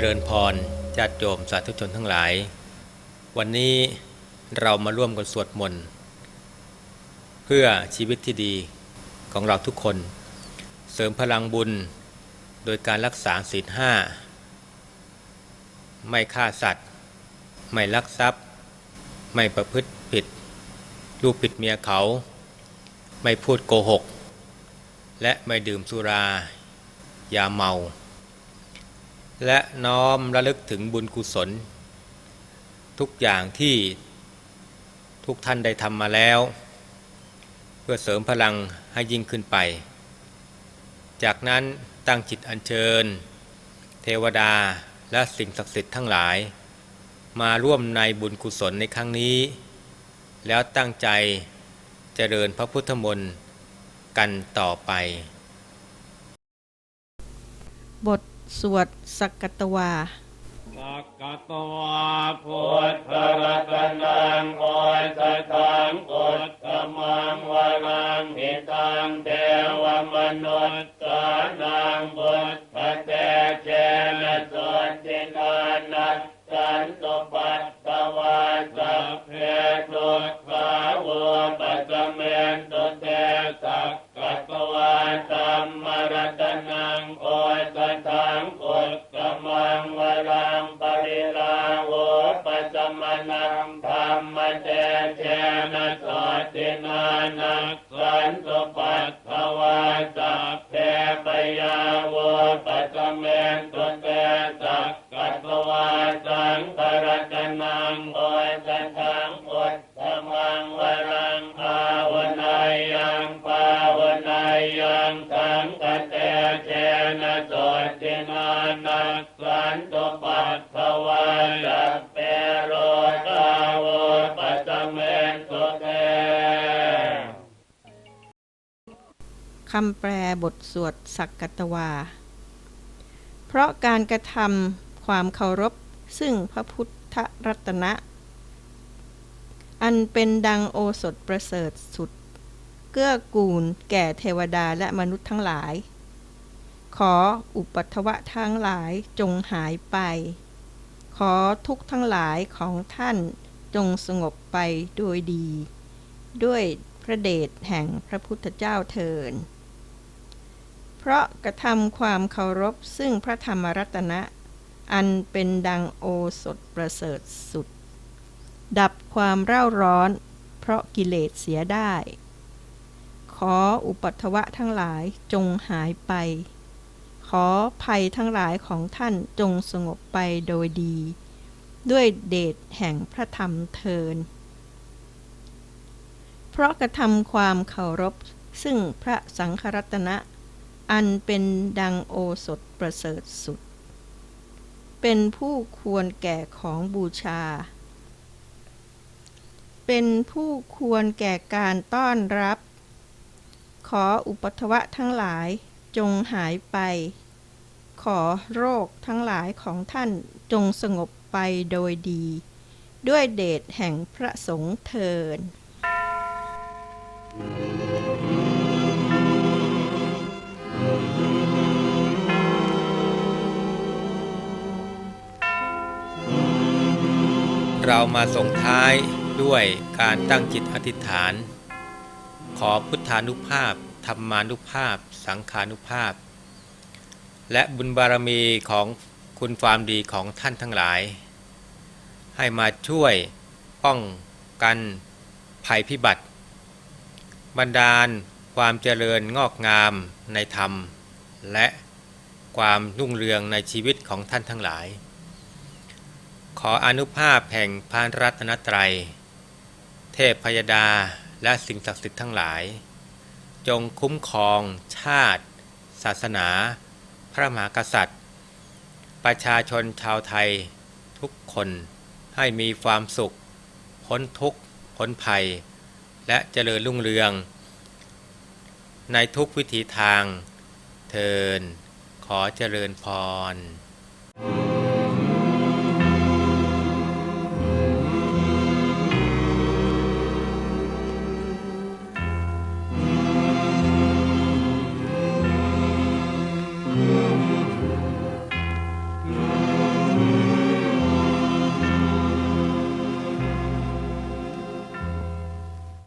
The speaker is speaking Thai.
เจริญพรญาติโยมสาธุชนทั้งหลาย วันนี้เรามาร่วมกันสวดมนต์เพื่อชีวิตที่ดีของเราทุกคน เสริมพลังบุญโดยการรักษาศีลห้าไม่ฆ่าสัตว์ ไม่ลักทรัพย์ ไม่ประพฤติผิด ลูกผิดเมียเขา ไม่พูดโกหก และไม่ดื่มสุรายาเมา และน้อมระลึกถึงบุญกุศล ทุกอย่างที่ทุกท่านได้ทำมาแล้ว เพื่อเสริมพลังให้ยิ่งขึ้นไป จากนั้นตั้งจิตอัญเชิญ เทวดาและสิ่งศักดิ์สิทธิ์ทั้งหลาย มาร่วมในบุญกุศลในครั้งนี้ แล้วตั้งใจเจริญพระพุทธมนต์กันต่อไป บท สวดสักกตวาสักกตวาพุทธรัตนังโอสถังกุตตมังวรังหิตังเทวมนุษย์สานังบุตธเตเชนะสนตินานัสสันตุปัตตวาสัพเพทุกขาวปัสเมนตุ เตเชนะสตินานักสันตุปัตถวาสัพเพปยาโวปัสสเมนตุเตสักกัตวาสังกรตนังโอยสัทังอุตตมังวรังภาวนายังภาวนายังสังกเตเชนะโสตินานักสันตุปัตถวาสัพ คำแปลบทสวดสักกตวา เพราะการกระทำความเคารพซึ่งพระพุทธรัตนะ อันเป็นดังโอสถประเสริฐสุด เกื้อกูลแก่เทวดาและมนุษย์ทั้งหลาย ขออุปัทวะทั้งหลายจงหายไป ขอทุกทั้งหลายของท่านจงสงบไปโดยดี ด้วยพระเดชแห่งพระพุทธเจ้าเทิน เพราะกระทำความเคารพซึ่งพระธรรมรัตนะ อันเป็นดังโอสถประเสริฐสุด ดับความเร่าร้อน เพราะกิเลสเสียได้ ขออุปัทวะทั้งหลายจงหายไป ขอภัยทั้งหลายของท่านจงสงบไปโดยดี ด้วยเดชแห่งพระธรรมเทินเพราะกระทำความเคารพซึ่งพระสังฆรัตนะ อันเป็นดังโอสถประเสริฐสุด เป็นผู้ควรแก่ของบูชา เป็นผู้ควรแก่การต้อนรับ ขออุปัทวะทั้งหลายจงหายไป ขอโรคทั้งหลายของท่านจงสงบไปโดยดี ด้วยเดชแห่งพระสงฆ์เทิน เรามาส่งท้ายด้วยการตั้งจิตอธิษฐาน ขอพุทธานุภาพ ธรรมานุภาพ สังขานุภาพ และบุญบารมีของคุณความดีของท่านทั้งหลาย ให้มาช่วยป้องกันภัยพิบัติ บรรดาลความเจริญงอกงามในธรรม และความรุ่งเรืองในชีวิตของท่านทั้งหลาย ขออนุภาพแห่งพานรัตนตรัย เทพพยดาและสิ่งศักดิ์สิทธิ์ทั้งหลาย จงคุ้มครอง ชาติ ศาสนา พระมหากษัตริย์ ประชาชนชาวไทย ทุกคนให้มีความสุข พ้นทุกข์พ้นภัย และเจริญรุ่งเรือง ในทุกวิถีทาง เทินขอเจริญพร